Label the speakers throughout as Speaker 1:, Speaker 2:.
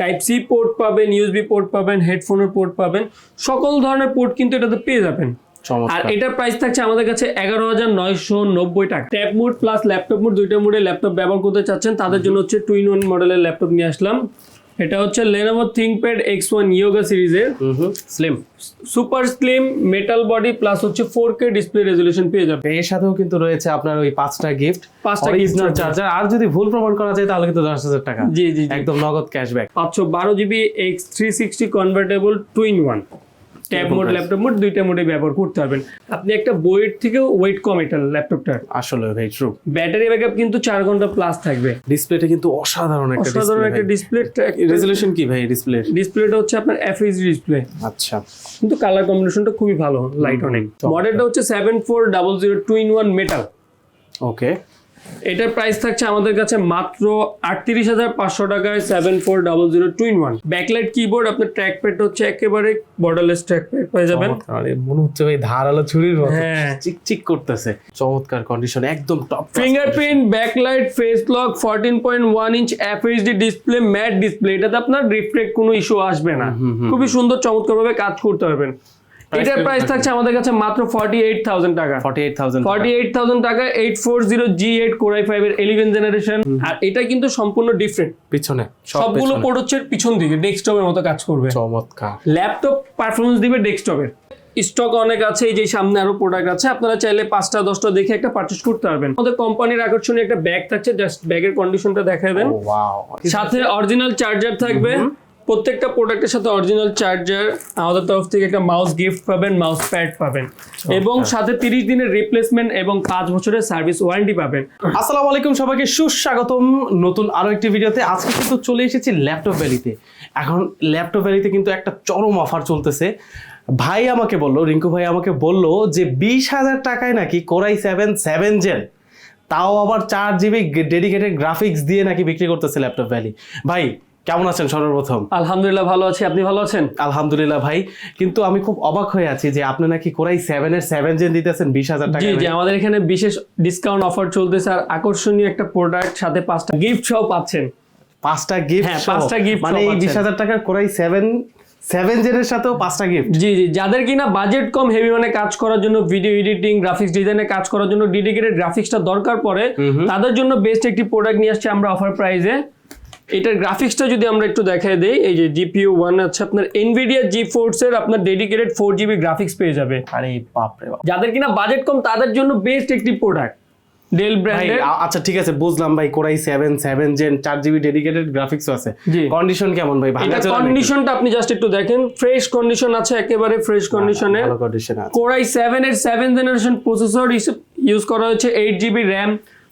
Speaker 1: Type C port পাবেন USB port পাবেন হেডফোনের পোর্ট পাবেন সকল ধরনের পোর্ট কিন্তু এটাতে পেয়ে যাবেন। আর এটার প্রাইস থাকছে আমাদের কাছে এগারো হাজার নয়শো নব্বই টাকা। Tab mode plus laptop mode দুইটা মোডে ল্যাপটপ ব্যবহার করতে চাচ্ছেন তাদের জন্য হচ্ছে টুইন ওয়ান মডেলের ল্যাপটপ নিয়ে আসলাম। এটা হচ্ছে থিঙ্কপ্যাড এক্স ওয়ান ইয়োগা সিরিজের।
Speaker 2: Slim
Speaker 1: super slim metal body plus হচ্ছে ফোর কে ডিসপ্লে রেজলিউশন পেয়ে যাবে
Speaker 2: এর সাথেও কিন্তু রয়েছে আপনার ওই পাঁচটা গিফট
Speaker 1: পাঁচটা
Speaker 2: অরিজিনাল চার্জার আর যদি ভুল প্রমাণ করা যায় তাহলে কিন্তু দশ হাজার টাকা।
Speaker 1: জি জি
Speaker 2: একদম নগদ ক্যাশব্যাক
Speaker 1: পাঁচশো বারো GB X three sixty convertible two in one tab mode laptop mode দুইটা মোডে ব্যবহার করতে পারবেন। আপনি একটা বইয়ের থেকেও ওয়েট কম এটা ল্যাপটপটার
Speaker 2: আসলে ভাই ট্রু
Speaker 1: ব্যাটারি ব্যাকআপ কিন্তু চার ঘণ্টা প্লাস থাকবে।
Speaker 2: ডিসপ্লেটা কিন্তু অসাধারণ একটা
Speaker 1: অসাধারণ একটা ডিসপ্লে
Speaker 2: রেজলিউশন কি ভাই ডিসপ্লে
Speaker 1: ডিসপ্লেটা হচ্ছে আপনার এফএইচ ডিসপ্লে
Speaker 2: আচ্ছা।
Speaker 1: কিন্তু কালার কম্বিনেশনটা খুবই ভালো লাইট অনেক। মডেলটা হচ্ছে seven four double zero two in one metal
Speaker 2: okay
Speaker 1: এটার প্রাইস থাকছে আমাদের কাছে মাত্র আটত্রিশ হাজার পাঁচশো টাকায় seven four double zero two in one backlight keyboard আপনার ট্র্যাক প্যাড হচ্ছে একেবারে বর্ডারলেস ট্র্যাক প্যাড পেয়ে যাবেন।
Speaker 2: মনে হচ্ছে ভাই ধারালো ছুরির মতো।
Speaker 1: হ্যাঁ।
Speaker 2: চিক চিক করতেছে। চমৎকার কন্ডিশন একদম top
Speaker 1: fingerprint backlight face lock fourteen point one inch FHD display matte display এটাতে আপনার রিফ্লেক্ট কোনো ইস্যু আসবে না। খুবই সুন্দর চমৎকার ভাবে কাজ করতে পারবেন। এটার প্রাইস থাকছে আমাদের কাছে মাত্র ফর্টি এইট থাউজেন্ড টাকা।
Speaker 2: Forty eight thousand
Speaker 1: forty eight thousand টাকা eight four zero G eight core i five এর ইলেভেন জেনারেশন আর এটা কিন্তু সম্পূর্ণ ডিফারেন্ট
Speaker 2: পিছনে
Speaker 1: সবগুলো পোর্ট হচ্ছে পিছন দিকে ডেস্কটপের মতো কাজ করবে।
Speaker 2: চমৎকার।
Speaker 1: ল্যাপটপ পারফরমেন্স দিবে ডেস্কটপের স্টক অনেক আছে এই যে সামনে আরও প্রোডাক্ট আছে আপনারা চাইলে পাঁচটা দশটা দেখে একটা পারচেস করতে পারবেন। আমাদের কোম্পানির আকর্ষণীয় একটা ব্যাগ থাকছে জাস্ট ব্যাগের কন্ডিশনটা দেখায় দেন। সাথে অরিজিনাল চার্জার থাকবে। প্রত্যেকটা প্রোডাক্টের সাথে অরিজিনাল চার্জার আমাদের তরফ থেকে একটা মাউস গিফট পাবেন মাউস প্যাড পাবেন। এবং সাথে তিরিশ দিনের রিপ্লেসমেন্ট এবং পাঁচ বছরের সার্ভিস ওয়ারেন্টি পাবেন।
Speaker 2: আসসালামু আলাইকুম সবাইকে সুস্বাগতম নতুন আরও একটি ভিডিওতে। আজকে কিন্তু চলে এসেছি ল্যাপটপ ভ্যালিতে এখন ল্যাপটপ ভ্যালিতে কিন্তু একটা চরম অফার চলতেছে। ভাই আমাকে বলল রিঙ্কু ভাই আমাকে বলল যে বিশ হাজার টাকায় নাকি কোরাই সেভেন সেভেন জেন তাও আবার চার জিবি ডেডিকেটেড গ্রাফিক্স দিয়ে নাকি বিক্রি করতেছে ল্যাপটপ ভ্যালি ভাই কেমন আছেন সর্বপ্রথম?
Speaker 1: আলহামদুলিল্লাহ ভালো আছি। আপনি ভালো আছেন?
Speaker 2: আলহামদুলিল্লাহ ভাই। কিন্তু আমি খুব অবাক হয়ে আছি যে আপনি নাকি কোরাই সেভেন এর সেভেন জেন দিতেছেন বিশ হাজার টাকা
Speaker 1: জি জি আমাদের এখানে বিশেষ ডিসকাউন্ট অফার চলতেছে আর আকর্ষণীয় একটা প্রোডাক্ট সাথে পাঁচটা গিফট সহ পাচ্ছেন।
Speaker 2: পাঁচটা গিফট
Speaker 1: হ্যাঁ, পাঁচটা গিফট
Speaker 2: মানে এই। বিশ হাজার টাকার কোরাই সেভেন সেভেন জেনের সাথেও পাঁচটা গিফট
Speaker 1: জি জি যাদের কিনা বাজেট কম হেভি মানে কাজ করার জন্য ভিডিও এডিটিং গ্রাফিক্স ডিজাইনে কাজ করার জন্য ডেডিকেটেড গ্রাফিক্সটা দরকার পড়ে তাদের জন্য বেস্ট একটি প্রোডাক্ট নিয়ে আসছে আমরা অফার প্রাইসে এটার গ্রাফিক্সটা যদি আমরা একটু দেখাই দেই এই যে জিপিইউ ওয়ান আছে আপনার এনভিডিয়া জি ফোর্স এর আপনার ডেডিকেটেড ফোর জিবি গ্রাফিক্স পেয়ে যাবে।
Speaker 2: আরে বাপরে বাপ।
Speaker 1: যাদের কিনা বাজেট কম তাদের জন্য বেস্ট একটি প্রোডাক্ট ডেল
Speaker 2: ভাই
Speaker 1: ব্র্যান্ডের
Speaker 2: আচ্ছা ঠিক আছে বুঝলাম ভাই core i seven seven gen চার জিবি ডেডিকেটেড গ্রাফিক্স আছে। কন্ডিশন কেমন ভাই? ভালো চলে
Speaker 1: কন্ডিশনটা আপনি জাস্ট একটু দেখেন। ফ্রেশ কন্ডিশন আছে একেবারে ফ্রেশ কন্ডিশনে
Speaker 2: ভালো কন্ডিশন আছে।
Speaker 1: কোরাই সেভেন এর সেভেন জেনারেশন প্রসেসর ইউজ করা হয়েছে এইট জিবি র্যাম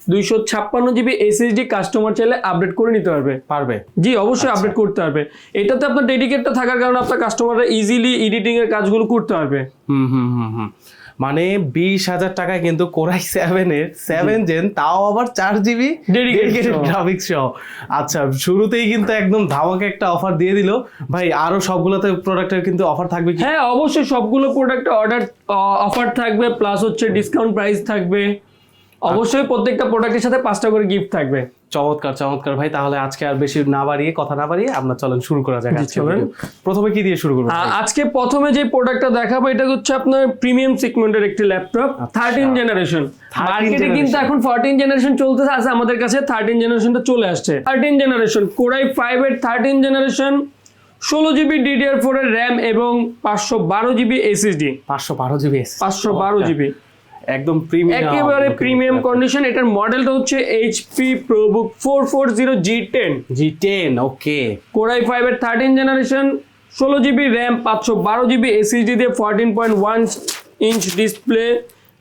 Speaker 1: দুইশো ছাপ্পান্ন জিবি এসএসডি কাস্টমার চাইলে আপডেট করে নিতে পারবে।
Speaker 2: পারবে।
Speaker 1: জি অবশ্যই আপডেট করতে পারবে। এটাতে আপনার ডেডিকেটটা থাকার কারণে আপনার কাস্টমাররা ইজিলি এডিটিং এর কাজগুলো করতে পারবে।
Speaker 2: হুম হুম হুম হুম। মানে বিশ হাজার টাকায় কিন্তু কোরাই সেভেন এর সেভেন জেন তাও আবার চার জিবি ডেডিকেটেড। গ্রাফিক্স সহ। আচ্ছা শুরুতেই কিন্তু একদম ধামাকে একটা অফার দিয়ে দিল। ভাই আরও সবগুলোতে প্রোডাক্টের কিন্তু অফার থাকবে
Speaker 1: হ্যাঁ অবশ্যই সবগুলো প্রোডাক্ট অর্ডার অফার থাকবে প্লাস হচ্ছে ডিসকাউন্ট প্রাইস থাকবে। অবশ্যই প্রত্যেকটা প্রোডাক্টের সাথে পাঁচটা করে গিফট থাকবে।
Speaker 2: চমৎকার চমৎকার। ভাই তাহলে আজকে আর বেশি না বাড়িয়ে কথা না বাড়িয়ে আমরা চলেন শুরু করা যাক আজকে প্রথমে কি দিয়ে শুরু করব
Speaker 1: আজকে প্রথমে যে প্রোডাক্টটা দেখাবো এটা হচ্ছে আপনার প্রিমিয়াম সিগমেন্টের একটি ল্যাপটপ থার্টিন জেনারেশন
Speaker 2: 13
Speaker 1: মার্কেটে কিন্তু এখন ফোরটিন জেনারেশন চলতেছে আছে আমাদের কাছে থার্টিন জেনারেশনটা চলে আসছে। Thirteen generation core i five এর থার্টিন জেনারেশন ষোলো জিবি ডিডিআর ফোর এর র্যাম এবং পাঁচশো বারো জিবি এসএসডি
Speaker 2: পাঁচশো বারো জিবি
Speaker 1: পাঁচশো বারো জিবি
Speaker 2: একদম প্রিমিয়াম
Speaker 1: একেবারে প্রিমিয়াম কন্ডিশন এটার মডেলটা হচ্ছে HP ProBook four four zero G ten
Speaker 2: G ten okay
Speaker 1: core i five এর থার্টিন জেনারেশন ষোলো জিবি র্যাম পাঁচশো বারো জিবি এসএসডি দিয়ে fourteen point one inch display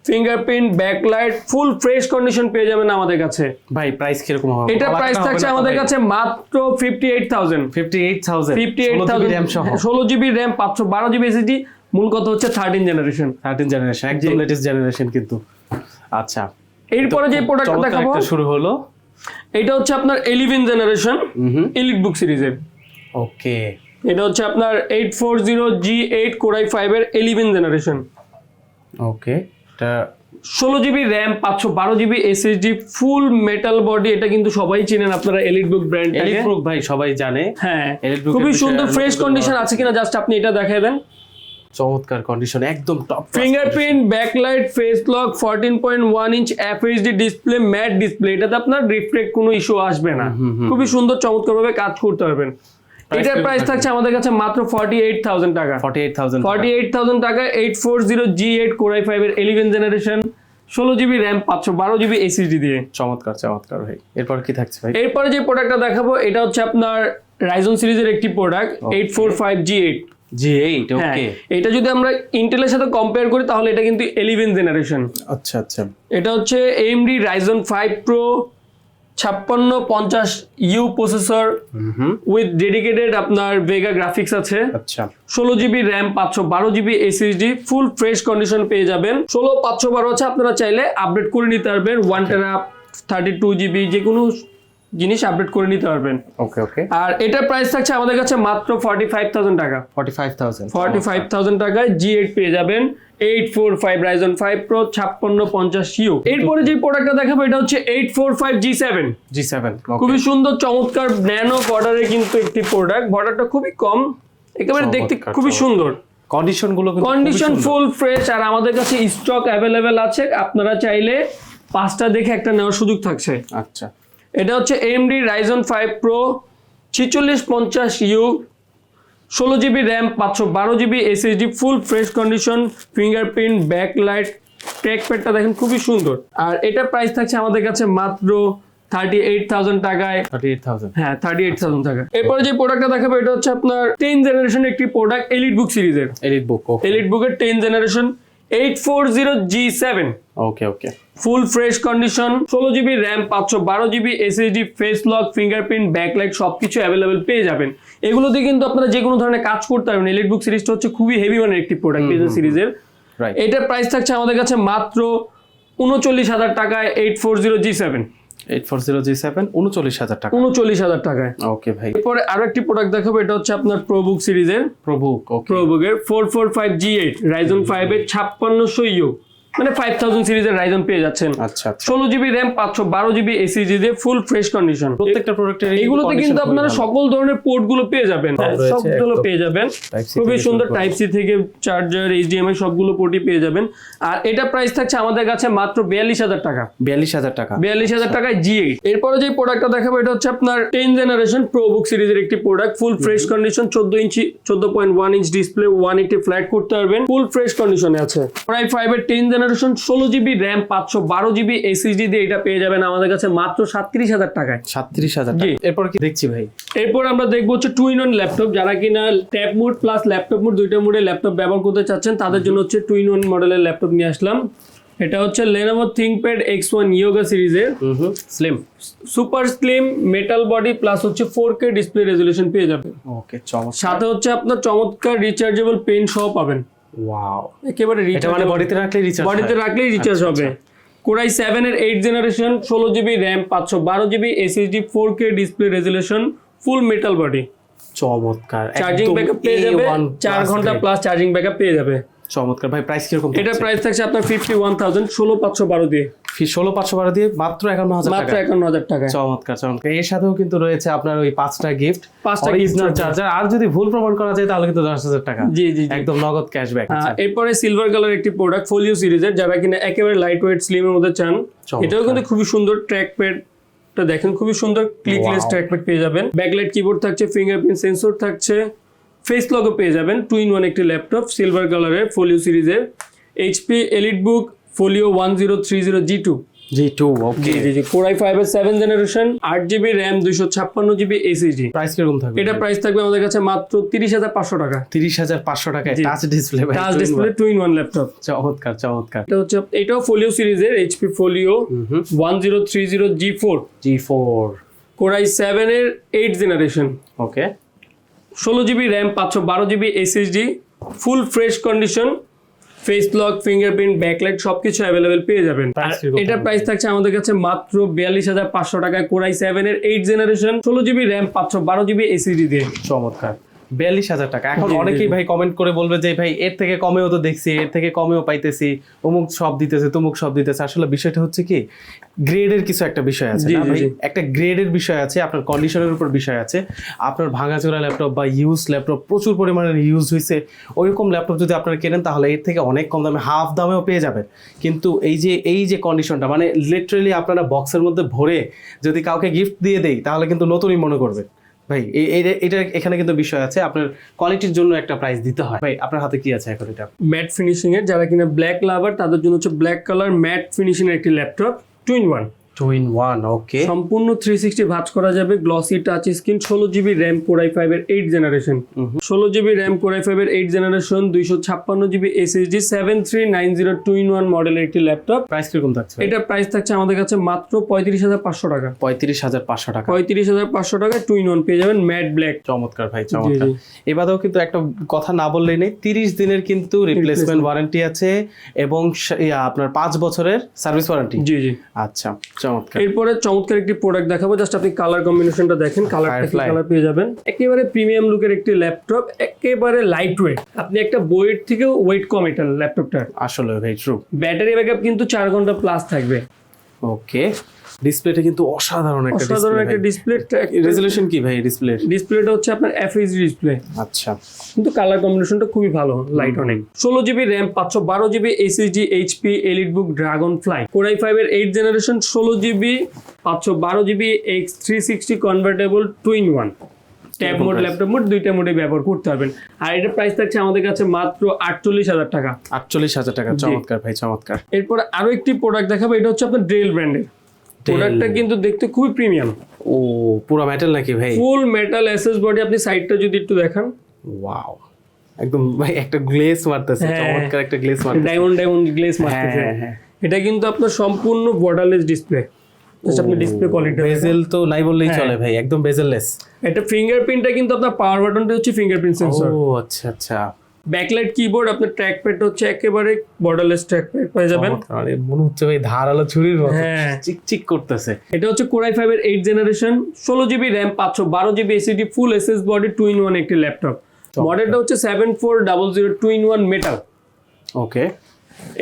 Speaker 1: fingerprint backlight full fresh condition পেয়ে যাবেন আমাদের কাছে।
Speaker 2: ভাই প্রাইস কীরকম হবে?
Speaker 1: এটার প্রাইস থাকছে আমাদের কাছে মাত্র fifty eight thousand
Speaker 2: fifty eight thousand
Speaker 1: fifty eight
Speaker 2: RAM সহ।
Speaker 1: থাউজেন্ড ষোলো জিবি র্যাম পাঁচশো বারো জিবি এসএসডি মূল কথা হচ্ছে থার্টিন জেনারেশন
Speaker 2: থার্টিন জেনারেশন একদম। লেটেস্ট জেনারেশন কিন্তু। আচ্ছা।
Speaker 1: এরপরে যে প্রোডাক্টটা
Speaker 2: চমৎকার
Speaker 1: দেখাবো।
Speaker 2: শুরু হলো।
Speaker 1: এটা হচ্ছে আপনার ইলেভেন জেনারেশন এলিট বুক সিরিজের
Speaker 2: ওকে।
Speaker 1: এটা হচ্ছে আপনার eight four zero G eight core i five এর ইলেভেন জেনারেশন
Speaker 2: ওকে এটা
Speaker 1: ষোলো জিবি র্যাম পাঁচশো বারো GB SSD full metal body এটা কিন্তু সবাই চেনেন আপনারা এলিট বুক ব্র্যান্ড
Speaker 2: এলিটব্রুক ভাই সবাই জানে।
Speaker 1: হ্যাঁ খুবই সুন্দর ফ্রেশ কন্ডিশন আছে কিনা জাস্ট আপনি এটা দেখাই দেন।
Speaker 2: চমৎকার কন্ডিশন একদম top
Speaker 1: fingerprint backlight face lock fourteen point one inch FHD display matte display এটাতে আপনার রিফ্লেক্ট কোনো ইস্যু আসবে না। খুবই সুন্দর চমৎকার ভাবে কাজ করতে পারবেন। এটার প্রাইস থাকছে আমাদের কাছে মাত্র ফর্টি এইট থাউজেন্ড টাকা
Speaker 2: forty eight thousand
Speaker 1: forty eight thousand টাকা eight four zero G eight core i ফাইভের ইলেভেন জেনারেশন ষোলো জিবি র্যাম পাঁচশো বারো জিবি এসএসডি দিয়ে।
Speaker 2: চমৎকার চমৎকার ভাই। এরপর কি থাকছে ভাই?
Speaker 1: এরপরে যে প্রোডাক্টটা দেখাবো এটা হচ্ছে আপনার রাইজন সিরিজের একটি product eight four five G eight
Speaker 2: G eight okay
Speaker 1: এটা যদি আমরা ইন্টেলের সাথে কম্পেয়ার করি তাহলে এটা কিন্তু ইলেভেন জেনারেশন
Speaker 2: আচ্ছা আচ্ছা।
Speaker 1: এটা হচ্ছে এমডি রাইজন ফাইভ প্রো ছাপ্পান্ন পঞ্চাশ ইউ প্রসেসর উইথ ডেডিকেটেড আপনার ভেগা গ্রাফিক্স আছে।
Speaker 2: আচ্ছা।
Speaker 1: ষোলো জিবি র্যাম পাঁচশো বারো GB SSD full fresh condition পেয়ে যাবেন। ষোলো পাঁচশো বারো আছে আপনারা চাইলে আপডেট করে নিতে পারবেন। ওয়ান টেরা থার্টি টু জিবি যে কোনো জিনিস আপডেট করে নিতে পারবেন।
Speaker 2: ওকে ওকে
Speaker 1: আর এটার প্রাইস থাকছে আমাদের কাছে মাত্র ফর্টি ফাইভ থাউজেন্ড টাকা।
Speaker 2: Forty five thousand
Speaker 1: forty five thousand টাকায় জি এইট পেয়ে যাবেন। Eight four five Ryzen five pro ছাপ্পান্ন পঞ্চাশ ইউ এরপরে যে প্রোডাক্টটা দেখাবো এটা হচ্ছে eight four five G seven
Speaker 2: G seven
Speaker 1: খুবই সুন্দর চমৎকার ন্যানো বর্ডারের কিন্তু একটি প্রোডাক্ট বর্ডারটা খুবই কম একেবারে দেখতে খুবই সুন্দর।
Speaker 2: কন্ডিশনগুলো কিন্তু
Speaker 1: কন্ডিশন ফুল ফ্রেশ আর আমাদের কাছে স্টক অ্যাভেলেবেল আছে। আপনারা চাইলে পাঁচটা দেখে একটা নেওয়ার সুযোগ থাকছে।
Speaker 2: আচ্ছা।
Speaker 1: এটা হচ্ছে এমডি রাইজন ফাইভ প্রো ছিচল্লিশ পঞ্চাশ ইউ ষোলো জিবি র্যাম পাঁচশো বারো GB SSD full fresh condition fingerprint backlight track প্যাডটা দেখেন খুবই সুন্দর। আর এটা প্রাইস থাকছে আমাদের কাছে মাত্র থার্টি এইট থাউজেন্ড টাকায় হ্যাঁ থার্টি এইট থাউজেন্ড টাকা এরপরে যে প্রোডাক্টটা দেখাবো এটা হচ্ছে আপনার টেন জেনারেশন একটি প্রোডাক্ট এলিট বুক সিরিজের
Speaker 2: এলিট বুক
Speaker 1: এলিট বুকের ten generation eight four zero G seven
Speaker 2: okay okay
Speaker 1: full fresh condition ষোলো জিবি র্যাম পাঁচশো বারো GB SSD face lock fingerprint backlight সবকিছু অ্যাভেলেবেল পেয়ে যাবেন। এগুলোতে কিন্তু আপনারা যে কোনো ধরনের কাজ করতে পারবেন। এলিট বুক সিরিজটা হচ্ছে খুবই হেভি মানের একটি প্রোডাক্ট সিরিজের এটার প্রাইস থাকছে আমাদের কাছে মাত্র উনচল্লিশ হাজার টাকায় eight four zero G seven
Speaker 2: eight four zero G seven উনচল্লিশ হাজার টাকা।
Speaker 1: উনচল্লিশ হাজার টাকায়।
Speaker 2: ওকে ভাই।
Speaker 1: এরপরে আরও একটি প্রোডাক্ট দেখাবো এটা হচ্ছে আপনার প্রোবুক সিরিজের
Speaker 2: প্রভু okay
Speaker 1: প্রোবুকের four four five G eight Ryzen five এর ছাপ্পান্নশো ইউ মানে ফাইভ থাউজেন্ড সিরিজের রাইজন পেয়ে যাচ্ছেন।
Speaker 2: আচ্ছা আচ্ছা।
Speaker 1: ষোলো জিবি র্যাম পাঁচশো বারো জিবি এসিজি দিয়ে ফুল ফ্রেশ কন্ডিশন
Speaker 2: প্রত্যেকটা প্রোডাক্টের
Speaker 1: এগুলোতে কিন্তু আপনারা সকল ধরনের পোর্টগুলো পেয়ে যাবেন। সবগুলো পেয়ে যাবেন। খুবই সুন্দর টাইপ সি থেকে চার্জার এইচডিএমআই সবগুলো পোর্টই পেয়ে যাবেন। আর এটা প্রাইস থাকছে আমাদের কাছে মাত্র বিয়াল্লিশ হাজার টাকা।
Speaker 2: বিয়াল্লিশ হাজার টাকা।
Speaker 1: বিয়াল্লিশ হাজার টাকায় জি এইট এরপরে যে প্রোডাক্টটা দেখাবো এটা হচ্ছে আপনার টেন জেনারেশন প্রোবুক সিরিজের একটি প্রোডাক্ট ফুল ফ্রেশ কন্ডিশন চোদ্দ ইঞ্চি চোদ্দ point one inch display one eighty flat করতে পারবেন। ফুল ফ্রেশ কন্ডিশনে আছে। প্রায় ফাইভ এর টেন জেনারেশন ষোলো জিবি র্যাম পাঁচশো বারো জিবি এসএসডি দিয়ে এটা পেয়ে যাবেন আমাদের কাছে মাত্র সাতত্রিশ হাজার টাকায়।
Speaker 2: সাতত্রিশ হাজার
Speaker 1: জি।
Speaker 2: এরপর কি দেখছি ভাই?
Speaker 1: এরপর আমরা দেখব হচ্ছে টু ইন ওয়ান ল্যাপটপ যারা কিনা tab mode plus laptop mode দুইটা মোডে ল্যাপটপ ব্যবহার করতে চাচ্ছেন তাদের জন্য হচ্ছে টু ইন ওয়ান মডেলের ল্যাপটপ নিয়ে আসলাম। এটা হচ্ছে Lenovo ThinkPad X one Yoga সিরিজের
Speaker 2: slim
Speaker 1: super slim metal body plus হচ্ছে ফোর কে ডিসপ্লে রেজলিউশন পেয়ে যাবেন।
Speaker 2: ওকে
Speaker 1: সাথে হচ্ছে আপনার চমৎকার রিচার্জেবল পেন সহ পাবেন।
Speaker 2: ওয়াও
Speaker 1: একেবারে
Speaker 2: এটা মানে বডিতে রাখলেই রিচার্জ
Speaker 1: বডিতে রাখলেই রিচার্জ
Speaker 2: আচ্ছা,
Speaker 1: হবে। কোরাই সেভেন এর এইট জেনারেশন ষোলো জিবি র্যাম পাঁচশো বারো GB SSD four K display resolution full metal body
Speaker 2: চমৎকার।
Speaker 1: চার্জিং ব্যাকআপ পেয়ে যাবে।
Speaker 2: A1
Speaker 1: চার
Speaker 2: ঘণ্টা
Speaker 1: প্লাস চার্জিং ব্যাকআপ পেয়ে যাবে।
Speaker 2: চমৎকার। ভাই প্রাইস কীরকম
Speaker 1: এটা প্রাইস থাকছে আপনার ফিফটি ওয়ান থাউজেন্ড ষোলো পাঁচশো বারো দিয়ে।
Speaker 2: ষোলো পাঁচশো বারো দিয়ে মাত্র একান্ন হাজার
Speaker 1: মাত্র একান্ন হাজার টাকা
Speaker 2: চমৎকার চমৎকার। এর সাথেও কিন্তু রয়েছে আপনার ওই পাঁচটা গিফট
Speaker 1: পাঁচটা
Speaker 2: অরিজিনাল চার্জার আর যদি ভুল প্রমাণ করা যায় তাহলে কিন্তু দশ হাজার টাকা।
Speaker 1: জি জি
Speaker 2: একদম নগদ ক্যাশব্যাক
Speaker 1: আহ, এরপরে সিলভার কালার একটি প্রোডাক্ট ফোলিও সিরিজের যারা কিনা একেবারে লাইট ওয়েট স্লিমের মধ্যে চান। এটাও কিন্তু খুবই সুন্দর ট্র্যাক প্যাড দেখেন খুবই সুন্দর ক্লিকলেস
Speaker 2: Wow.
Speaker 1: ট্র্যাক প্যাড পেয়ে যাবেন। ব্যাকলাইট কিবোর্ড থাকছে ফিঙ্গারপ্রিন্ট সেন্সর থাকছে ফেস লগও পেয়ে যাবেন টু ইন ওয়ান একটি ল্যাপটপ সিলভার কালারের ফোলিও সিরিজের HP EliteBook folio one zero three zero G two
Speaker 2: G two okay
Speaker 1: G G core i five এর সেভেন জেনারেশন আট জিবি র্যাম দুইশো ছাপ্পান্ন জিবি এসিজি
Speaker 2: প্রাইস কীরকম থাকবে
Speaker 1: এটা প্রাইস থাকবে আমাদের কাছে মাত্র তিরিশ হাজার পাঁচশো টাকা।
Speaker 2: তিরিশ হাজার পাঁচশো
Speaker 1: টাকা
Speaker 2: touch display
Speaker 1: touch display two in one laptop
Speaker 2: চমৎকার চমৎকার।
Speaker 1: এটা হচ্ছে এটাও ফোলিও সিরিজের HP folio one zero three zero G four
Speaker 2: G four
Speaker 1: core i seven এর এইট জেনারেশন
Speaker 2: ওকে
Speaker 1: ষোলো জিবি র্যাম পাঁচশো বারো GB SSD full fresh condition face lock fingerprint backlight সবকিছু অ্যাভেলেবেল পেয়ে যাবেন।
Speaker 2: এটা
Speaker 1: এটার প্রাইস থাকছে আমাদের কাছে মাত্র বিয়াল্লিশ হাজার পাঁচশো টাকায় কোরাই সেভেন এর এইট জেনারেশন ষোলো জিবি র্যাম পাঁচশো বারো জিবি এসিডি দিয়ে।
Speaker 2: চমৎকার। বিয়াল্লিশ হাজার টাকা। এখন অনেকেই ভাই কমেন্ট করে বলবে যে ভাই এর থেকে কমেও তো দেখছি এর থেকে কমেও পাইতেছি অমুক সব দিতেছে তমুক সব দিতেছে। আসলে বিষয়টা হচ্ছে কি গ্রেডের কিছু একটা বিষয় আছে। একটা গ্রেডের বিষয় আছে আপনার কন্ডিশনের উপর বিষয় আছে আপনার ভাঙাচোরা ল্যাপটপ বা ইউজ ল্যাপটপ প্রচুর পরিমাণে ইউজ হয়েছে ওইরকম ল্যাপটপ যদি আপনারা কেনেন তাহলে এর থেকে অনেক কম দামে হাফ দামেও পেয়ে যাবেন। কিন্তু এই যে এই যে কন্ডিশনটা মানে লিটারেলি আপনারা বক্সের মধ্যে ভরে যদি কাউকে গিফট দিয়ে দেই তাহলে কিন্তু নতুনই মনে করবে। ভাই এটা এখানে কিন্তু বিষয় আছে, আপনার কোয়ালিটির জন্য একটা প্রাইস দিতে হয়। ভাই, আপনার হাতে কি আছে এখন এটা?
Speaker 1: ম্যাট ফিনিশিং এর যারা কিনা ব্ল্যাক লাভার তাদের জন্য হচ্ছে ব্ল্যাক কালার ম্যাট ফিনিশিং এর একটি laptop two in one
Speaker 2: two in one okay
Speaker 1: সম্পূর্ণ থ্রি সিক্সটি ভাঁজ করা যাবে গ্লসি টাচ স্ক্রিন ষোলো GB RAM core i five এর এইট জেনারেশন ষোলো GB RAM core i five এর এইট জেনারেশন দুইশো ছাপ্পান্ন GB SSD seven three nine zero two in one মডেলের একটি ল্যাপটপ
Speaker 2: প্রাইস কীরকম থাকছে
Speaker 1: এটা প্রাইস থাকছে আমাদের কাছে মাত্র পঁয়ত্রিশ হাজার পাঁচশো টাকা।
Speaker 2: পঁয়ত্রিশ হাজার পাঁচশো টাকা।
Speaker 1: পঁয়ত্রিশ হাজার পাঁচশো টাকা টু ইন ওয়ান পেয়ে যাবেন ম্যাট ব্ল্যাক
Speaker 2: চমৎকার ভাই চমৎকার। এবারেও কিন্তু একটা কথা না বললেই নেই তিরিশ দিনের কিন্তু রিপ্লেসমেন্ট ওয়ারেন্টি আছে এবং আপনার পাঁচ বছরের সার্ভিস ওয়ারেন্টি
Speaker 1: জি জি।
Speaker 2: আচ্ছা চমৎকার।
Speaker 1: এরপরে চমৎকার একটি প্রোডাক্ট দেখাবো। জাস্ট আপনি কালার কম্বিনেশনটা দেখেন কালারটা কি কালার পেয়ে যাবেন। একেবারে প্রিমিয়াম লুকের একটি ল্যাপটপ একেবারে লাইট ওয়েট আপনি একটা বইয়ের থেকেও ওয়েট কম এটা ল্যাপটপটার
Speaker 2: আসলে ভাই ট্রু
Speaker 1: ব্যাটারি ব্যাকআপ কিন্তু চার ঘণ্টা প্লাস থাকবে।
Speaker 2: ওকে ডিসপ্লেটা কিন্তু অসাধারণ একটা
Speaker 1: অসাধারণ একটা ডিসপ্লে
Speaker 2: রেজলিউশন কি ভাই ডিসপ্লে
Speaker 1: ডিসপ্লেটা হচ্ছে আপনার এফএইচডি ডিসপ্লে
Speaker 2: আচ্ছা।
Speaker 1: কিন্তু কালার কম্বিনেশনটা খুবই ভালো লাইট অনেক। ষোলো জিবি র্যাম পাঁচশো বারো GB SSD HP EliteBook Dragonfly core i five এর এইট জেনারেশন ষোলো জিবি পাঁচশো বারো GB X three sixty convertible two in one tab mode laptop mode দুইটা মোডে ব্যবহার করতে পারবেন। আর এটা প্রাইস থাকছে আমাদের কাছে মাত্র আটচল্লিশ হাজার টাকা।
Speaker 2: আটচল্লিশ হাজার টাকা চমৎকার ভাই চমৎকার।
Speaker 1: এরপর আরও একটি প্রোডাক্ট দেখাবো এটা হচ্ছে আপনার ড্রেল ব্র্যান্ডের প্রোডাক্টটা কিন্তু দেখতে খুবই প্রিমিয়াম
Speaker 2: ও পুরো মেটাল নাকি ভাই?
Speaker 1: ফুল মেটাল এসএস বডি আপনি সাইডটা যদি একটু দেখান।
Speaker 2: ওয়াও একদম ভাই একটা গ্লেস মারতেছে
Speaker 1: হ্যাঁ।
Speaker 2: চমৎকার একটা গ্লেস মারতেছে।
Speaker 1: ডায়মন্ড ডায়মন্ড গ্লেস মারতেছে।
Speaker 2: হ্যাঁ, হ্যাঁ।
Speaker 1: এটা কিন্তু আপনার সম্পূর্ণ বর্ডারলেস ডিসপ্লে আপনি ডিসপ্লে কোয়ালিটি
Speaker 2: বেজেল তো নাই বললেই। চলে ভাই একদম বেজেললেস
Speaker 1: এটা ফিঙ্গারপ্রিন্টটা কিন্তু আপনার পাওয়ার বাটনটা হচ্ছে ফিঙ্গারপ্রিন্ট সেন্সর
Speaker 2: ও আচ্ছা আচ্ছা।
Speaker 1: ব্যাকলাইট কিবোর্ড আপনার ট্র্যাক প্যাড হচ্ছে একেবারে বর্ডারলেস ট্র্যাক প্যাড পেয়ে যাবেন।
Speaker 2: চমৎকার। মানে মনে হচ্ছে ভাই ধারালো ছুরির মতো।
Speaker 1: হ্যাঁ।
Speaker 2: চিকচিক করতেছে।
Speaker 1: এটা হচ্ছে কোরাই ফাইভ এর এইট জেনারেশন ষোলো জিবি র্যাম পাঁচশো বারো GB SSD full SS body two in one একটি ল্যাপটপ মডেলটা হচ্ছে seven four double zero two in one metal
Speaker 2: okay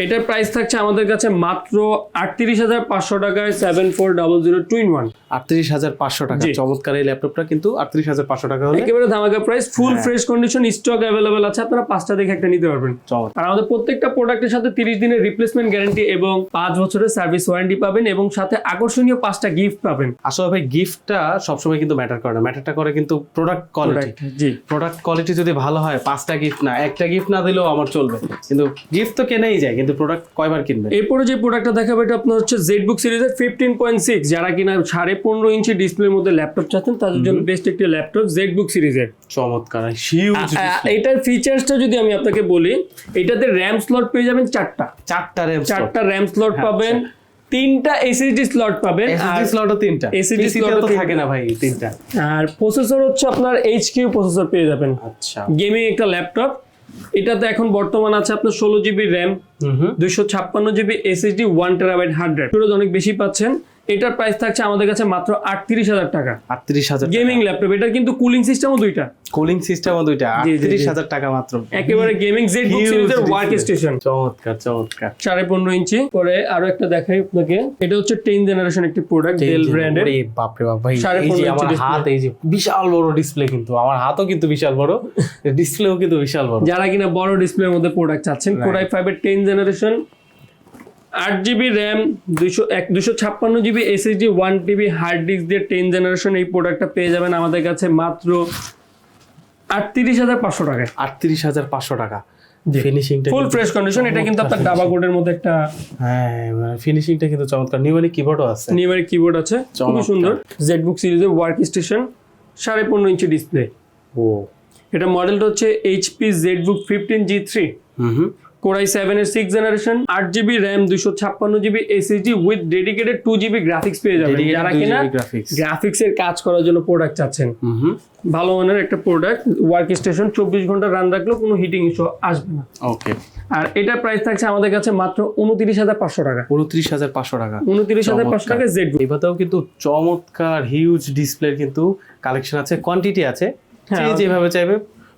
Speaker 1: এটার প্রাইস থাকছে আমাদের কাছে মাত্র আটত্রিশ হাজার পাঁচশো টাকায় seven four double zero two in one
Speaker 2: আটত্রিশ হাজার পাঁচশো টাকা। চমৎকার এই ল্যাপটপটা কিন্তু আটত্রিশ হাজার পাঁচশো টাকা হলে
Speaker 1: একেবারে ধামাকা price full. Fresh condition stock available আছে আপনারা পাঁচটা দেখে একটা নিতে পারবেন। আর আমাদের প্রত্যেকটা প্রোডাক্টের সাথে তিরিশ দিনের রিপ্লেসমেন্ট গ্যারান্টি এবং পাঁচ বছরের সার্ভিস ওয়ারেন্টি পাবেন এবং সাথে আকর্ষণীয় পাঁচটা গিফট পাবেন।
Speaker 2: আসলে ভাই গিফটটা সবসময় কিন্তু ম্যাটার করে না। ম্যাটারটা করে কিন্তু প্রোডাক্ট কোয়ালিটি
Speaker 1: জি।
Speaker 2: প্রোডাক্ট কোয়ালিটি যদি ভালো হয় পাঁচটা গিফট না একটা গিফট না দিলেও আমার চলবে। কিন্তু গিফট তো কেনাই যায় কিন্তু প্রোডাক্ট কয়বার কিনবে
Speaker 1: এরপরে যে প্রোডাক্টটা দেখাবো এটা আপনার হচ্ছে জেড বুক সিরিজের ফিফটিন পয়েন্ট সিক্স যারা কিনা সাড়ে পনেরো ইঞ্চি ডিসপ্লের মধ্যে ল্যাপটপ চাচ্ছেন তাদের জন্য বেস্ট একটি ল্যাপটপ জেড বুক সিরিজের।
Speaker 2: চমৎকার
Speaker 1: এটার ফিচার্সটা যদি আমি আপনাকে বলি এটাতে র্যাম স্লট পেয়ে যাবেন চারটা।
Speaker 2: চারটা র্যাম
Speaker 1: চারটা র্যাম স্লট পাবেন তিনটা এসএসডি স্লট পাবেন আর
Speaker 2: এসএসডি স্লটও তিনটা।
Speaker 1: Slot ও
Speaker 2: তো থাকে না ভাই তিনটা।
Speaker 1: আর প্রসেসর হচ্ছে আপনার এইচ কিউ প্রসেসর পেয়ে যাবেন।
Speaker 2: আচ্ছা।
Speaker 1: গেমিং একটা ল্যাপটপ এটাতে এখন বর্তমান আছে আপনার ষোলো জিবি র্যাম দুইশো ছাপ্পান্ন GB SSD one terabyte hard drive অনেক বেশি পাচ্ছেন। এটার প্রাইস থাকছে আমাদের কাছে মাত্র আটত্রিশ হাজার টাকা।
Speaker 2: আটত্রিশ হাজার
Speaker 1: গেমিং ল্যাপটপ এটার কিন্তু কুলিং সিস্টেমও দুইটা।
Speaker 2: কুলিং সিস্টেমও দুইটা। আটত্রিশ। হাজার টাকা মাত্র।
Speaker 1: একেবারে গেমিং জেড বুক সিরিজের ওয়ার্ক স্টেশন
Speaker 2: চমৎকার চমৎকার।
Speaker 1: সাড়ে পনেরো ইঞ্চি। পরে আরও একটা দেখাই আপনাকে। এটা হচ্ছে টেন জেনারেশন একটি প্রোডাক্ট ডেল ব্র্যান্ডের
Speaker 2: বাপরে বাপ ভাই এই যে আমার হাত এই যে বিশাল বড় ডিসপ্লে কিন্তু। আমার হাতও কিন্তু বিশাল বড় ডিসপ্লেও কিন্তু বিশাল বড়।
Speaker 1: যারা কিনা বড় ডিসপ্লের মধ্যে প্রোডাক্ট চাচ্ছেন কোরাই ফাইভের টেন জেনারেশন আট জিবি র্যাম দুইশো এক দুশো ছাপ্পান্ন GB SSD one TB hard disk দিয়ে টেন জেনারেশন এই প্রোডাক্টটা পেয়ে যাবেন আমাদের কাছে মাত্র আটত্রিশ হাজার পাঁচশো টাকায়।
Speaker 2: আটত্রিশ হাজার পাঁচশো টাকা। ফিনিশিংটা
Speaker 1: ফুল ফ্রেশ কন্ডিশন এটা কিন্তু আপনার ডাবা কোডের মধ্যে একটা
Speaker 2: হ্যাঁ মানে ফিনিশিংটা কিন্তু চমৎকার। নিউমানিক কিবোর্ডও আছে।
Speaker 1: নিউমারি কিবোর্ড আছে খুবই সুন্দর। জেড বুক সিরিজের ওয়ার্ক স্টেশন সাড়ে পনেরো ইঞ্চি ডিসপ্লে
Speaker 2: ও।
Speaker 1: এটা মডেলটা হচ্ছে HP Z book fifteen G three
Speaker 2: hmm hmm.
Speaker 1: Core i seven এর সিক্স জেনারেশন আট জিবি র্যাম দুশো ছাপ্পান্ন GB SSD with dedicated two GB graphics পেয়ে যাবেন। যারা
Speaker 2: 2GB
Speaker 1: কিনা গ্রাফিক্স এর কাজ করার জন্য প্রোডাক্ট চাচ্ছেন। ভালো মানের একটা প্রোডাক্ট ওয়ার্ক স্টেশন চব্বিশ ঘণ্টা রান রাখলেও কোনো হিটিং ইস্যু আসবে না।
Speaker 2: ওকে
Speaker 1: আর এটার প্রাইস থাকছে আমাদের কাছে মাত্র উনত্রিশ হাজার পাঁচশো টাকা।
Speaker 2: উনত্রিশ হাজার পাঁচশো টাকা।
Speaker 1: উনত্রিশ হাজার পাঁচশো টাকা জেড
Speaker 2: এবারেও কিন্তু চমৎকার হিউজ ডিসপ্লের কিন্তু কালেকশন আছে। কোয়ান্টিটি আছে। যে
Speaker 1: হ্যাঁ।
Speaker 2: যেভাবে চাইবে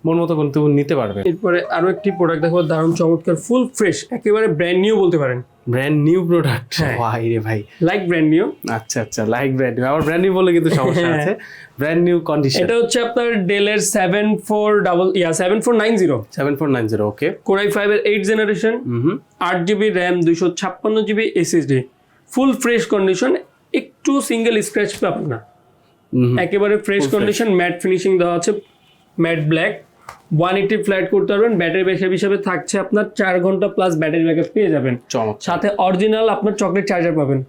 Speaker 2: মন মতো কিন্তু নিতে পারবেন
Speaker 1: এরপরে আরও একটি প্রোডাক্ট দেখো দারুণ চমৎকার ফুল ফ্রেশ একেবারে ব্র্যান্ড নিউ বলতে পারেন।
Speaker 2: ব্র্যান্ড নিউ প্রোডাক্ট
Speaker 1: হ্যাঁ।
Speaker 2: ভাই রে ভাই?
Speaker 1: লাইক ব্র্যান্ড নিউ
Speaker 2: আচ্ছা আচ্ছা লাইক ব্র্যান্ড নিউ আবার ব্র্যান্ড নিউ বলে কিন্তু সমস্যা আছে। ব্র্যান্ড নিউ কন্ডিশন
Speaker 1: এটা হচ্ছে আপনার ডেলের seven four double yeah seven four nine zero
Speaker 2: seven four nine zero okay
Speaker 1: core i five এর এইট জেনারেশন
Speaker 2: হুম
Speaker 1: আট জিবি র্যাম দুইশো ছাপ্পান্ন GB SSD full fresh condition একটু সিঙ্গেল স্ক্র্যাচ পাবেন না। একেবারে ফ্রেশ কন্ডিশন ম্যাট ফিনিশিং দেওয়া আছে matte black one eighty flat করতে পারবেন। ব্যাটারি ব্যাকআপ হিসাবে থাকছে আপনার চার ঘণ্টা প্লাস ব্যাটারি ব্যাকআপ পেয়ে যাবেন। সাথে অরিজিনাল আপনার চকলেট চার্জার পাবেন।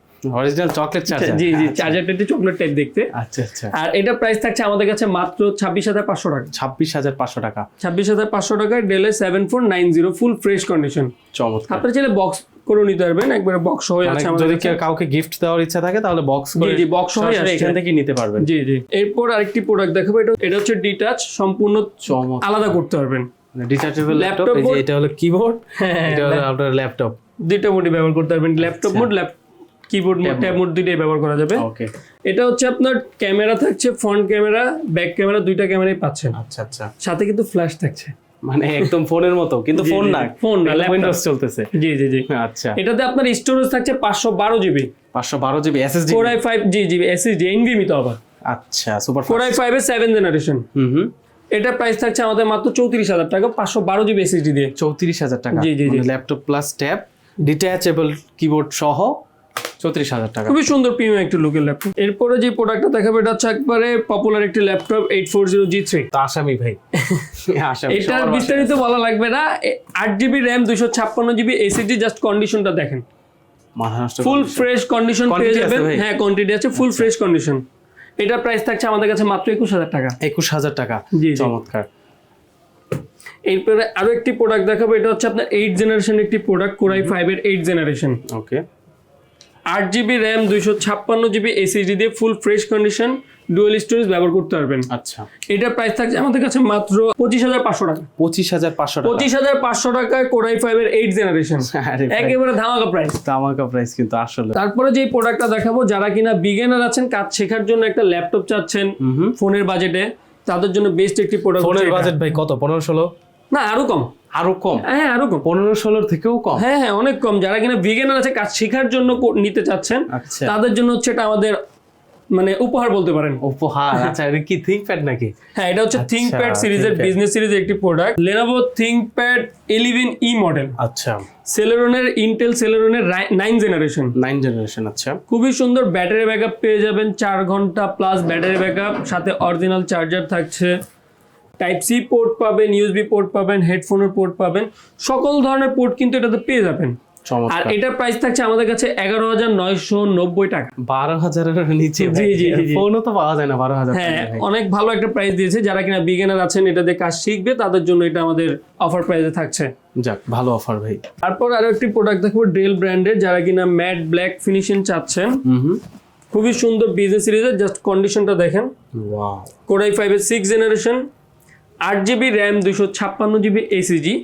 Speaker 2: অরিজিনাল চকলেট চার্জার
Speaker 1: জি জি চার্জারটা একটু চকলেট টাইপ দেখতে।
Speaker 2: আচ্ছা আচ্ছা।
Speaker 1: আর এটা প্রাইস থাকছে আমাদের কাছে মাত্র ছাব্বিশ হাজার পাঁচশো টাকা।
Speaker 2: ছাব্বিশ হাজার পাঁচশো টাকা।
Speaker 1: ছাব্বিশ হাজার পাঁচশো টাকায় ডেলে seven four nine zero full fresh condition
Speaker 2: চমৎকার।
Speaker 1: আপনার চাইলে বক্স করে নিতে পারবেন একবারে বক্স হয়ে
Speaker 2: মানে
Speaker 1: আছে আমাদের
Speaker 2: যদি কাউকে গিফট দেওয়ার ইচ্ছা থাকে তাহলে বক্স করে
Speaker 1: জি, সহই
Speaker 2: সরাসরি
Speaker 1: আসছে।
Speaker 2: এখান থেকে নিতে পারবেন।
Speaker 1: জি জি। এরপর আরেকটি প্রোডাক্ট দেখাবো এটা এটা হচ্ছে ডিটাচ সম্পূর্ণ আলাদা করতে পারবেন।
Speaker 2: ডিটাচেবল ল্যাপটপ এই যে এটা হলো কিবোর্ড
Speaker 1: হ্যাঁ
Speaker 2: এটা হলো আপনার ল্যাপটপ
Speaker 1: দুইটা মোডে ব্যবহার করতে পারবেন। Laptop. Mode lap keyboard mode tab mode দুইটাই ব্যবহার করা যাবে।
Speaker 2: ওকে
Speaker 1: এটা হচ্ছে আপনার ক্যামেরা থাকছে ফ্রন্ট ক্যামেরা ব্যাক ক্যামেরা দুইটা ক্যামেরাই পাচ্ছেন।
Speaker 2: আচ্ছা আচ্ছা।
Speaker 1: সাথে কিন্তু ফ্ল্যাশ থাকছে।
Speaker 2: মানে একদম ফোনের মতো কিন্তু ফোন না
Speaker 1: phone না,
Speaker 2: উইন্ডোজ চলতেছে।
Speaker 1: জি জি জি।
Speaker 2: আচ্ছা।
Speaker 1: এটাতে আপনার স্টোরেজ থাকছে পাঁচশো বারো জিবি
Speaker 2: পাঁচশো বারো GB SSD
Speaker 1: four i five G GB SSD NVMe তো আবার।
Speaker 2: আচ্ছা সুপার
Speaker 1: ফোর আই ফাইভ এর সেভেন জেনারেশন
Speaker 2: হুম হুম।
Speaker 1: এটা প্রাইস থাকছে আমাদের মাত্র চৌত্রিশ হাজার টাকা পাঁচশো বারো জিবি এসএসডি দিয়ে।
Speaker 2: চৌত্রিশ হাজার টাকা।
Speaker 1: জি, জি, জি।
Speaker 2: Laptop plus tab detachable keyboard সহ চৌত্রিশ হাজার টাকা।
Speaker 1: খুবই সুন্দর প্রিমিয়াম একটি লুকের ল্যাপটপ এরপরে যে প্রোডাক্টটা দেখাবো এটা হচ্ছে একবারে পপুলার একটি laptop eight four zero G three
Speaker 2: তা আসামি ভাই। আসামি
Speaker 1: এটার বিস্তারিত বলা লাগবে না। আট জিবি র্যাম দুশো ছাপ্পান্ন জিবি এসএসডি জাস্ট কন্ডিশনটা দেখেন। ফুল ফ্রেশ কন্ডিশন পেয়ে যাবেন। হ্যাঁ কোয়ান্টিটি আছে ফুল ফ্রেশ কন্ডিশন এটার প্রাইস থাকছে আমাদের কাছে মাত্র একুশ হাজার টাকা।
Speaker 2: একুশ হাজার টাকা।
Speaker 1: জি।
Speaker 2: চমৎকার।
Speaker 1: এরপরে আরও একটি প্রোডাক্ট দেখাবো এটা হচ্ছে আপনার এইট জেনারেশন একটি প্রোডাক্ট কোরাই ফাইভ এর এইট জেনারেশন
Speaker 2: ওকে
Speaker 1: আট জিবি র্যাম দুইশো ছাপ্পান্ন জিবি এসএসডি দিয়ে full fresh condition dual storage ব্যবহার করতে পারবেন।
Speaker 2: আচ্ছা।
Speaker 1: এটার প্রাইস থাকছে আমাদের কাছে মাত্র পঁচিশ হাজার পাঁচশো টাকা।
Speaker 2: পঁচিশ হাজার পাঁচশো টাকা।
Speaker 1: পঁচিশ হাজার পাঁচশো টাকায় কোরাই ফাইভ এর এইট জেনারেশন একেবারে ধামাকা প্রাইস
Speaker 2: তামাকা প্রাইস কিন্তু আসলে।
Speaker 1: তারপরে যে প্রোডাক্টটা দেখাবো যারা কিনা বিগিনার আছেন কাজ শেখার জন্য একটা ল্যাপটপ চাচ্ছেন ফোনের বাজেটে তাদের জন্য বেস্ট একটি প্রোডাক্ট
Speaker 2: ফোনের বাজেট ভাই কত? পনেরো ষোলো?
Speaker 1: না আরও কম।
Speaker 2: আরও কম?
Speaker 1: হ্যাঁ আরও কম।
Speaker 2: পনেরো ষোলোর থেকেও কম?
Speaker 1: হ্যাঁ হ্যাঁ অনেক কম। যারা কিনা বিগিনার আছে কাজ শেখার জন্য নিতে চাচ্ছেন
Speaker 2: আচ্ছা।
Speaker 1: তাদের জন্য হচ্ছে এটা আমাদের মানে উপহার বলতে পারেন।
Speaker 2: উপহার আচ্ছা এটা কি থিঙ্কপ্যাড নাকি?
Speaker 1: হ্যাঁ এটা হচ্ছে
Speaker 2: আচ্ছা,
Speaker 1: থিঙ্কপ্যাড সিরিজের। বিজনেস সিরিজের একটি product Lenovo ThinkPad eleven E model
Speaker 2: আচ্ছা।
Speaker 1: সেলেরনের ইন্টেল সেলেরনের নাইন জেনারেশন
Speaker 2: নাইন জেনারেশন আচ্ছা।
Speaker 1: খুবই সুন্দর ব্যাটারি ব্যাকআপ পেয়ে যাবেন চার ঘণ্টা প্লাস ব্যাটারি ব্যাকআপ সাথে অরিজিনাল চার্জার থাকছে। টাইপ সি পোর্ট পাবেন ইউএসবি পোর্ট পাবেন হেডফোনের পোর্ট পাবেন সকল ধরনের পোর্ট কিন্তু এটাতে পেয়ে যাবেন। আর এটার প্রাইস থাকছে আমাদের কাছে এগারো হাজার নয়শো নব্বই টাকা।
Speaker 2: বারো হাজারের নিচে
Speaker 1: জি, জি।
Speaker 2: ফোনও তো পাওয়া যায় না বারো হাজার
Speaker 1: হ্যাঁ অনেক ভালো একটা প্রাইস দিয়েছে। যারা কিনা বিগিনার আছেন এটা দিয়ে কাজ শিখবে তাদের জন্য এটা আমাদের অফার প্রাইসে থাকছে।
Speaker 2: যাক ভালো অফার ভাই।
Speaker 1: তারপর আরও একটি প্রোডাক্ট দেখব ডেল ব্র্যান্ডের যারা কিনা ম্যাট ব্ল্যাক ফিনিশিং চাচ্ছেন। খুবই সুন্দর বিজনেস সিরিজের জাস্ট কন্ডিশনটা দেখেন। কোরাই ফাইভের সিক্স জেনারেশন আট জিবি র্যাম দুশো ছাপ্পান্ন জিবি এসিজি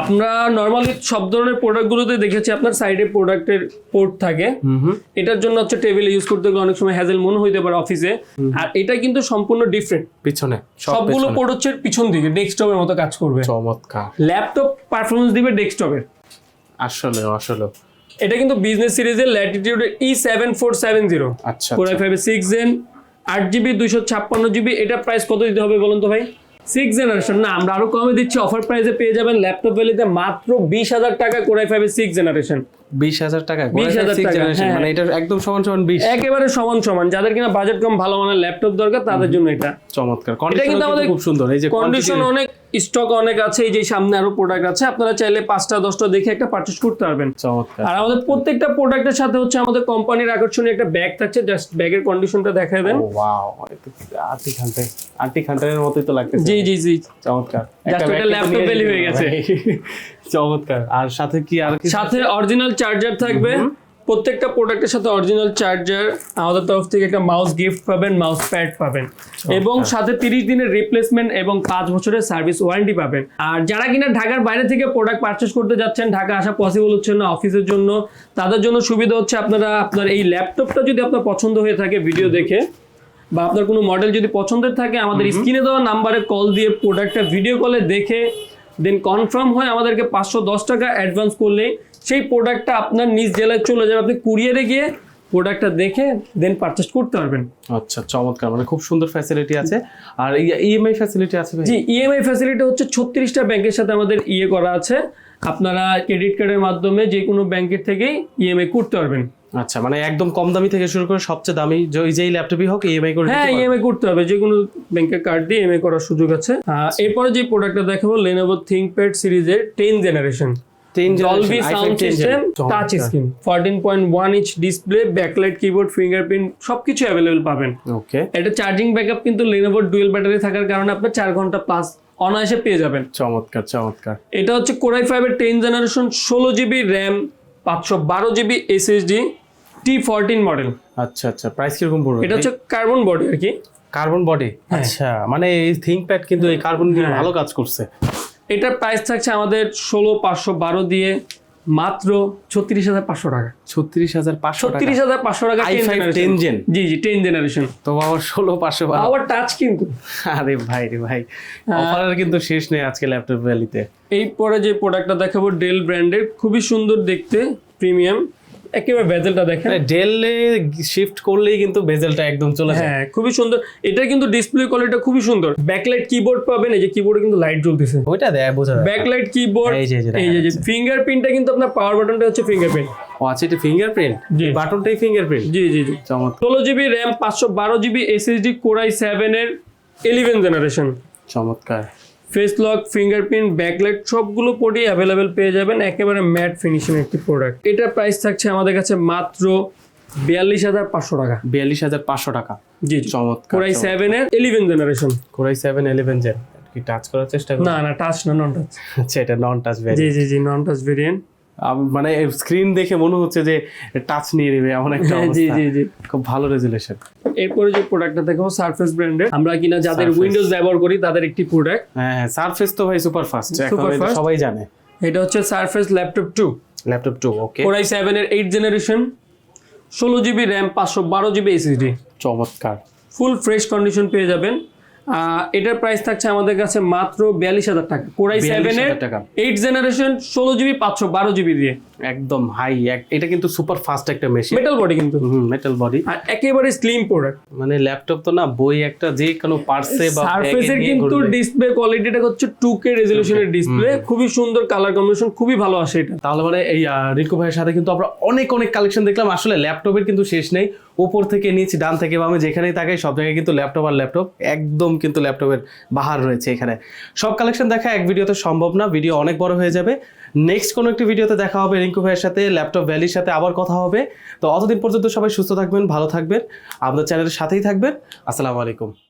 Speaker 1: আমরা নর্মালি সব ধরনের প্রোডাক্টগুলোতে দেখেছি আপনার সাইডে প্রোডাক্টের পোর্ট থাকে। এটার জন্য হচ্ছে টেবিলে ইউজ করতে গেলে অনেক সময় হ্যাজেল মনে হইতে পারে অফিসে আর এটা কিন্তু সম্পূর্ণ ডিফারেন্ট
Speaker 2: পিছনে সব
Speaker 1: সবগুলো। পোর্ট হচ্ছে পিছন দিকে ডেস্কটপের মতো কাজ করবে।
Speaker 2: চমৎকার।
Speaker 1: ল্যাপটপ পারফরমেন্স দিবে ডেস্কটপের
Speaker 2: আসলে আসলে।
Speaker 1: এটা কিন্তু বিজনেস সিরিজের ল্যাটিটিউডের E seven four seven zero
Speaker 2: আচ্ছা
Speaker 1: কোরাই ফাইভের সিক্স জেন আট জিবি দুইশো ছাপ্পান্ন জিবি। এটা প্রাইস কত দিতে হবে বলুন তো ভাই? সিক্স জেনারেশন না, আমরা আরও কমে দিচ্ছি অফার প্রাইসে পেয়ে যাবেন ল্যাপটপ ভ্যালিতে মাত্র বিশ হাজার টাকা কোরাই ফাইভের সিক্স জেনারেশন
Speaker 2: বিশ হাজার টাকা
Speaker 1: 20,000 টাকা, হ্যাঁ।
Speaker 2: মানে এটা একদম সমান সমান বিশ।
Speaker 1: একেবারে সমান সমান। যাদের কিনা বাজেট কম ভালো মানের ল্যাপটপ দরকার তাদের জন্য এটা।
Speaker 2: চমৎকার।
Speaker 1: এটা কিন্তু আমাদের
Speaker 2: খুব সুন্দর। এই যে
Speaker 1: কন্ডিশন অনেক স্টক অনেক আছে এই যে সামনে আরও প্রোডাক্ট আছে আপনারা চাইলে পাঁচটা দশটা দেখে একটা পারচেস করতে পারবেন।
Speaker 2: চমৎকার।
Speaker 1: আর আমাদের প্রত্যেকটা প্রোডাক্টের সাথে হচ্ছে আমাদের কোম্পানির আকর্ষণীয় একটা ব্যাগ থাকছে জাস্ট ব্যাগের কন্ডিশনটা দেখায় দেন।
Speaker 2: ওয়াও আর্টি খান্টে আর্টি খান্টের মতোই তো লাগতেছে।
Speaker 1: জি জি জি।
Speaker 2: চমৎকার।
Speaker 1: Just
Speaker 2: একটা
Speaker 1: belly
Speaker 2: যেতে
Speaker 1: হয়ে গেছে।
Speaker 2: চমৎকার। আর সাথে কি আর কি
Speaker 1: সাথে অরিজিনাল চার্জার থাকবে। প্রত্যেকটা প্রোডাক্টের সাথে অরিজিনাল চার্জার আমাদের তরফ থেকে একটা মাউস গিফট পাবেন মাউস প্যাড পাবেন। এবং সাথে তিরিশ দিনের রিপ্লেসমেন্ট এবং পাঁচ বছরের সার্ভিস ওয়ারেন্টি পাবেন। আর যারা কিনা ঢাকার বাইরে থেকে প্রোডাক্ট পারচেস করতে যাচ্ছেন ঢাকা আসা পসিবল হচ্ছে না অফিসের জন্য তাদের জন্য সুবিধা হচ্ছে আপনারা আপনার এই ল্যাপটপটা যদি আপনার পছন্দ হয়ে থাকে ভিডিও দেখে বা আপনার কোনো মডেল যদি পছন্দের থাকে আমাদের স্ক্রিনে দেওয়া নাম্বারে কল দিয়ে প্রোডাক্টটা ভিডিও কলে দেখে দেন কনফার্ম হয় আমাদেরকে পাঁচশো দশ টাকা অ্যাডভান্স করলে সেই প্রোডাক্টটা আপনার নিজ জেলায় চলে যাবে। আপনি কুরিয়ারে গিয়ে প্রোডাক্টটা দেখে দেন পারচেস করতে পারবেন।
Speaker 2: আচ্ছা চমৎকার। মানে খুব সুন্দর ফ্যাসিলিটি আছে। আর ইএমআই ফ্যাসিলিটি আছে ভাই?
Speaker 1: জি ইএমআই ফ্যাসিলিটি হচ্ছে ছত্রিশটা ব্যাংকের সাথে আমাদের ইয়ে করা আছে। আপনারা ক্রেডিট কার্ডের মাধ্যমে যে কোনো ব্যাংকের থেকেই ইএমআই করতে পারবেন।
Speaker 2: আচ্ছা মানে একদম কম দামি থেকে শুরু করে সবচেয়ে দামি যেই ল্যাপটপই হোক ইএমআই করে
Speaker 1: হ্যাঁ ইএমআই করতে হবে যে কোনো ব্যাংকের কার্ড দিয়ে ইএমআই করার সুযোগ আছে। আহ, এরপরে যে প্রোডাক্টটা দেখাবো লেনোভো থিংকপ্যাড সিরিজের ten generation
Speaker 2: 10
Speaker 1: Dolby
Speaker 2: generation,
Speaker 1: sound system touch screen fourteen point one inch display backlight keyboard fingerprint সবকিছু পাবেন।
Speaker 2: ওকে
Speaker 1: এটা চার্জিং ব্যাকআপ কিন্তু ডুয়েল ব্যাটারি থাকার কারণে ঘণ্টা প্লাস অনায়াসে পেয়ে যাবেন।
Speaker 2: চমৎকার চমৎকার।
Speaker 1: এটা হচ্ছে কোরাই ফাইভের টেন জেনারেশন ষোলো জিবি র্যাম পাঁচশো বারো GB SSD T fourteen model
Speaker 2: আচ্ছা আচ্ছা প্রাইস কীরকম পড়বে?
Speaker 1: এটা হচ্ছে কার্বন বডি আর কি।
Speaker 2: কার্বন বডি আচ্ছা মানে এই থিংকপ্যাড কিন্তু এই কার্বন দিয়ে
Speaker 1: হ্যাঁ।
Speaker 2: ভালো কাজ করছে।
Speaker 1: এটার প্রাইস থাকছে আমাদের ষোলো পাঁচশো বারো দিয়ে মাত্র ছত্রিশ হাজার পাঁচশো টাকা।
Speaker 2: ছত্রিশ হাজার পাঁচশো
Speaker 1: ছত্রিশ হাজার পাঁচশো টাকা
Speaker 2: i5 10
Speaker 1: জি জি টেন জেনারেশন
Speaker 2: তো আবার ষোলো পাঁচশো বারো।
Speaker 1: আবার টাচ কিন্তু।
Speaker 2: আরে ভাই রে ভাই অফারের কিন্তু শেষ নেই আজকে ল্যাপটপ ভ্যালিতে
Speaker 1: এই পরে যে প্রোডাক্টটা দেখাবো ডেল ব্র্যান্ডের খুবই সুন্দর দেখতে প্রিমিয়াম একেবারে বেজেলটা দেখেন।
Speaker 2: ডেলে শিফট করলেই কিন্তু বেজেলটা একদম চলে যায়।
Speaker 1: হ্যাঁ খুবই সুন্দর। এটা কিন্তু ডিসপ্লে কোয়ালিটি খুবই সুন্দর। ব্যাকলাইট কিবোর্ড পাবেন এই যে কিবোর্ডে কিন্তু লাইট জ্বলতেছে।
Speaker 2: ওইটা দেয় বোঝা যায়
Speaker 1: ব্যাকলাইট কিবোর্ড
Speaker 2: এই যে, এই যে
Speaker 1: ফিঙ্গারপ্রিন্টটা কিন্তু আপনার পাওয়ার বাটনটা হচ্ছে ফিঙ্গারপ্রিন্ট
Speaker 2: ও আচ্ছা এটা ফিঙ্গারপ্রিন্ট
Speaker 1: জি।
Speaker 2: বাটনটাই ফিঙ্গারপ্রিন্ট
Speaker 1: জি জি জি।
Speaker 2: চমৎকার।
Speaker 1: ষোলো জিবি র্যাম পাঁচশো বারো GB SSD core i seven এর ইলেভেন জেনারেশন
Speaker 2: চমৎকার।
Speaker 1: ফেস লক ফিঙ্গারপ্রিন্ট ব্যাকলাইট সবগুলো পোর্টই অ্যাভেলেবেল পেয়ে যাবেন একেবারে ম্যাট ফিনিশিং একটি প্রোডাক্ট এটার প্রাইস থাকছে আমাদের কাছে মাত্র বিয়াল্লিশ হাজার পাঁচশো টাকা।
Speaker 2: বিয়াল্লিশ হাজার পাঁচশো টাকা।
Speaker 1: জি
Speaker 2: চমৎকার
Speaker 1: কোরাই সেভেন এর eleven generation
Speaker 2: core i seven eleven gen কি টাচ করার চেষ্টা
Speaker 1: না না টাচ না নন টাচ
Speaker 2: আচ্ছা এটা নন টাচ ভ্যারি
Speaker 1: জি জি জি নন টাচ ভেরিয়েন্ট
Speaker 2: মানে স্ক্রিন দেখে মনে হচ্ছে যে টাচ নিয়ে নেবে এমন একটা
Speaker 1: হ্যাঁ, জি জি জি।
Speaker 2: খুব ভালো রেজুলেশন
Speaker 1: এরপরে যে প্রোডাক্টটা দেখো সারফেস ব্র্যান্ডের আমরা কিনা যাদের উইন্ডোজ ব্যবহার করি তাদের একটি প্রোডাক্ট
Speaker 2: হ্যাঁ সারফেস তো ভাই সুপার ফাস্ট। সবাই জানে।
Speaker 1: এটা হচ্ছে Surface laptop two
Speaker 2: laptop two okay
Speaker 1: core i seven এর এইট জেনারেশন ষোলো জিবি র্যাম পাঁচশো বারো জিবি এসএসডি
Speaker 2: চমৎকার।
Speaker 1: ফুল ফ্রেশ কন্ডিশন পেয়ে যাবেন। এটার প্রাইস থাকছে আমাদের কাছে মাত্র বিয়াল্লিশ হাজার টাকা। কোরাই সেভেন এর এইট জেনারেশন ষোলো জিবি পাঁচশো বারো জিবি দিয়ে।
Speaker 2: একদম হাই এটা কিন্তু সুপার ফাস্ট একটা মেশিন
Speaker 1: মেটাল বডি কিন্তু।
Speaker 2: মেটাল বডি
Speaker 1: আর একেবারে স্লিম প্রোডাক্ট
Speaker 2: মানে ল্যাপটপ তো না বই একটা যে কোনো পার্সে বা
Speaker 1: সারফেসের কিন্তু ডিসপ্লে কোয়ালিটিটা হচ্ছে টু কে রেজলিউশনের ডিসপ্লে খুবই সুন্দর কালার কম্বিনেশন খুবই ভালো আসে এটা।
Speaker 2: তাহলে মানে এই রিঙ্কু ভাইয়ের সাথে কিন্তু আমরা অনেক অনেক কালেকশন দেখলাম। আসলে ল্যাপটপের কিন্তু শেষ নেই। উপর থেকে নিচ, ডান থেকে বামে, যেখানেই তাকাই সব জায়গায় কিন্তু ল্যাপটপ আর ল্যাপটপ একদম কিন্তু ল্যাপটপের বাহার রয়েছে এখানে। সব কালেকশন দেখা এক ভিডিওতে সম্ভব না, ভিডিও অনেক বড় হয়ে যাবে। নেক্সট কোনো একটি ভিডিওতে দেখা হবে রিঙ্কু ভাইয়ের সাথে, ল্যাপটপ ভ্যালির সাথে আবার কথা হবে। তো অতদিন পর্যন্ত সবাই সুস্থ থাকবেন, ভালো থাকবেন। আমাদের চ্যানেলের সাথেই থাকবেন। আসসালামু আলাইকুম।